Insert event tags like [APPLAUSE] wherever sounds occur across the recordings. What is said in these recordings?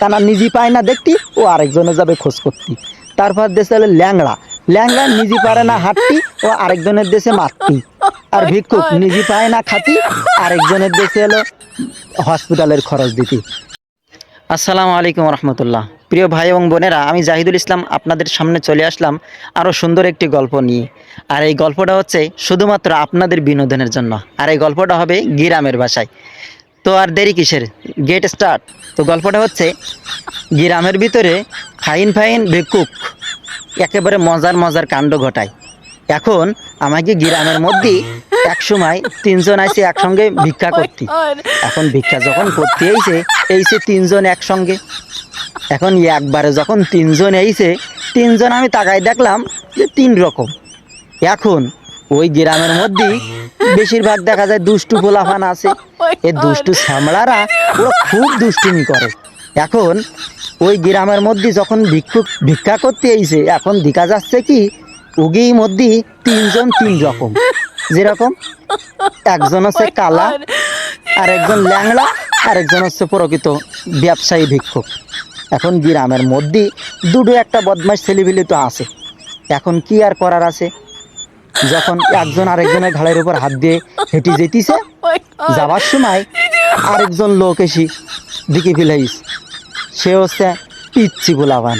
কানা নিজে পায় না দেখতি, ও আরেকজনে যাবে খোঁজ করতি। তারপর দেশে হলো ল্যাংড়া। ল্যাংড়া নিজে পারে না হাঁটতি, ও আরেকজনের দেশে মারতি। আর ভিক্ষুক নিজে পায় না খাতি, আরেকজনের দেশে হলো হসপিটালের খরচ দিতি। আসসালামু আলাইকুম রহমতুল্লাহ। প্রিয় ভাই এবং বোনেরা, আমি জাহিদুল ইসলাম, আপনাদের সামনে চলে আসলাম আরও সুন্দর একটি গল্প নিয়ে। আর এই গল্পটা হচ্ছে শুধুমাত্র আপনাদের বিনোদনের জন্য। আর এই গল্পটা হবে গিরামের ভাষায় তো আর দেরি কিসের? গেট স্টার্ট তো গল্পটা হচ্ছে, গ্রামের ভিতরে ফাইন ফাইন ভিক্ষুক একেবারে মজার মজার কাণ্ড ঘটায়। এখন আমাকে গ্রামের মধ্যে এক সময় তিনজন আইসে একসঙ্গে ভিক্ষা করতে। এখন ভিক্ষা যখন করতে এইছে এইছে তিনজন একসঙ্গে। এখন একবারে যখন তিনজন এইছে তিনজন আমি তাকাই দেখলাম যে তিন রকম। এখন ওই গ্রামের মধ্যেই বেশিরভাগ দেখা যায় দুষ্টু পোলাফান আছে। এই দুষ্টু শ্যামলারা ওরা খুব দুষ্টুমি করে। এখন ওই গ্রামের মধ্যে যখন ভিক্ষু ভিক্ষা করতে এইছে এখন দেখা যাচ্ছে কি উগির মধ্যে তিনজন তিন রকম। যেরকম একজন হচ্ছে কালা আর একজন ল্যাংড়া আর একজন হচ্ছে প্রকৃত ব্যবসায়ী ভিক্ষুক। এখন গ্রামের মধ্যে দুটো একটা বদমাস ছেলেপিলে তো আছে। এখন কি আর করার আছে? যখন একজন আরেকজনের ঘাড়ের উপর হাত দিয়ে হেঁটে যেতিছে যাবার সময় আরেকজন লোক এসে দিকে ফিলাইস। সে হচ্ছে পিচ্ছি গোলাবান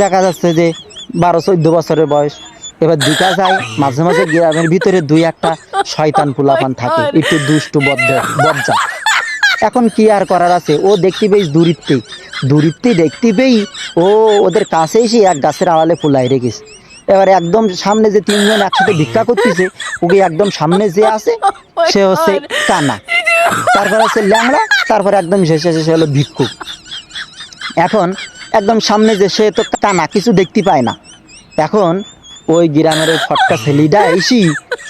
দেখা যাচ্ছে যে বারো চোদ্দ বছরের বয়স। এবার দেখা যায় মাঝে মাঝে গ্রামের ভিতরে দুই একটা শয়তান পোলাপান থাকে একটু দুষ্টু বদ্ধ বজ্জা। এখন কি আর করার আছে? ও দেখতে পেয়েছ দূরিত্বে। দূরিত্বে দেখতে পেয়েই ও ওদের কাছে এসে এক গাছের আড়ালে ফুলাই রেখেছে। এবার একদম সামনে যে তিনজন একসাথে ভিক্ষা করতেছে ওকে একদম সামনে যে আছে [LAUGHS] সে হচ্ছে কানা। তারপর হচ্ছে ল্যাংড়া তারপর একদম শেষে শেষে হলো ভিক্ষুক এখন একদম সামনে যে সে তো কানা কিছু দেখতে পায় না। এখন ওই গ্রামের ওই ফটকা ছেলিটা এসি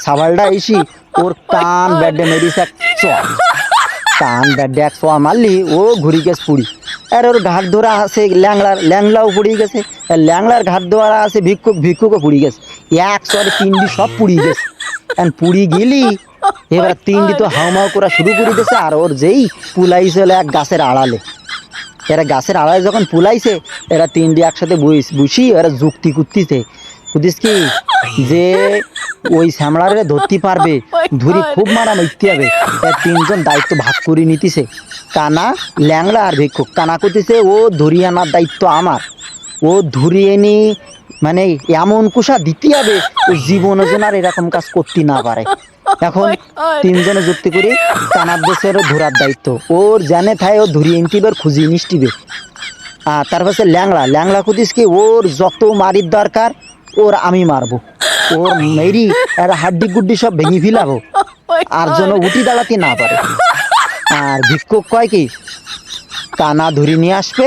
সাবালটা এসি ওর কান ব্যাডে মেরিস এক চর। কান ব্যাডে এক চর মারলি, ও ঘুরি গেছে পুরি আর ওর ঘাট ধরা আছে, ল্যাংলার ল্যাংলাও পুড়ি গেছে, আর ল্যাংলার ঘাট ধরা আছে, ভিক্ষুক ভিক্ষুকও পুড়ি গেছে। এক চরে তিনটি সব পুড়ি গেছে। এখন পুড়ি গেলি, এবার তিনটি তো হাউমাউ করা শুরু করে দিয়েছে, আর ওর যেই পুলাইছে হলো এক গাছের আড়ালে। এরা গাছের আড়ালে যখন পুলাইছে, এরা তিনটি একসাথে বুঝি এরা যুক্তি করতিছে বুঝিস কি? যে ওই শ্যামলারে ধরতে পারবে। [LAUGHS] ধরি খুব মারা মিথ্যে হবে। তিনজন দায়িত্ব ভাগ করে নিতেছে। কানা ল্যাংড়া আর ভিক্ষুক। কানা করতেছে ও ধরিয়ে আনার দায়িত্ব আমার। ও ধরিয়ে নি মানে এমন কুষা দিতে হবে ও জীবনে যেন আর এরকম কাজ করতে না পারে। এখন তিনজনে যুক্তি করি কানার দেশের ধরার দায়িত্ব। ওর জানে থায় ও ধরিয়ে নিতিবে খুঁজিয়ে নিষ্টিবে। আর তারপর হচ্ছে ল্যাংড়া। ল্যাংড়া কুদিস কি ওর যত মারির দরকার ওর আমি মারবো। ওর মেরি আর হাড্ডি গুড্ডি সব ভেঙে ফিলাবো। আর যেন উঠি দাঁড়াতে না পারে। আর ভিক্ষুক কয় কি কানা ধরে নিয়ে আসবে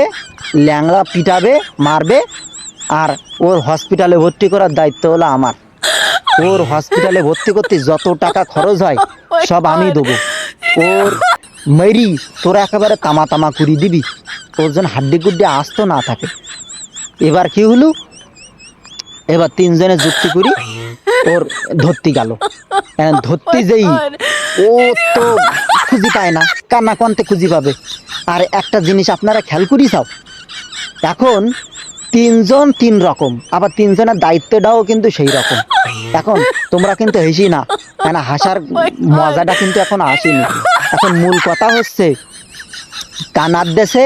ল্যাংড়া পিটাবে মারবে আর ওর হসপিটালে ভর্তি করার দায়িত্ব হলো আমার। ওর হসপিটালে ভর্তি করতে যত টাকা খরচ হয় সব আমি দেবো। ওর মেরি তোরা একেবারে তামা তামা করি দিবি। ওর যেন হাড্ডি গুড্ডি আসতো না থাকে। এবার কি হলো? এবার তিনজনে যুক্তি করি ওর ধরতে গেল। ধরতে যেই ও তো খুঁজি পায় না কান্না কন্তে খুঁজি পাবে। আর একটা জিনিস আপনারা খেয়াল করি চাও এখন তিনজন তিন রকম আবার তিনজনের দায়িত্বটাও কিন্তু সেই রকম। এখন তোমরা কিন্তু হেসি না কেন হাসার মজাটা কিন্তু এখন আসেনি। এখন মূল কথা হচ্ছে কানার দেশে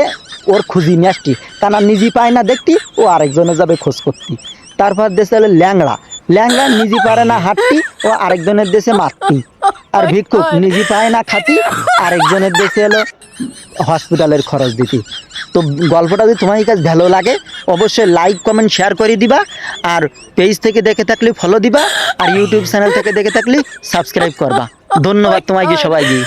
ওর খুঁজি নিয়ে আসছি কানা নিজে পায় না দেখতি ও আরেকজনে যাবে খোঁজ করতি। তারপর দেশে হলো ল্যাংড়া। ল্যাংড়া নিজে পারে না হাঁটতি ও আরেকজনের দেশে মারতি আর ভিক্ষুক নিজে পায় না খাতি আরেকজনের দেশে হলো হসপিটালের খরচ দিতি। তো গল্পটা যদি তোমার কাছে ভালো লাগে অবশ্যই লাইক কমেন্ট শেয়ার করে দিবা আর পেজ থেকে দেখে থাকলে ফলো দিবা আর ইউটিউব চ্যানেল থেকে দেখে থাকলে সাবস্ক্রাইব করবা। ধন্যবাদ তোমাকে সবাইকে।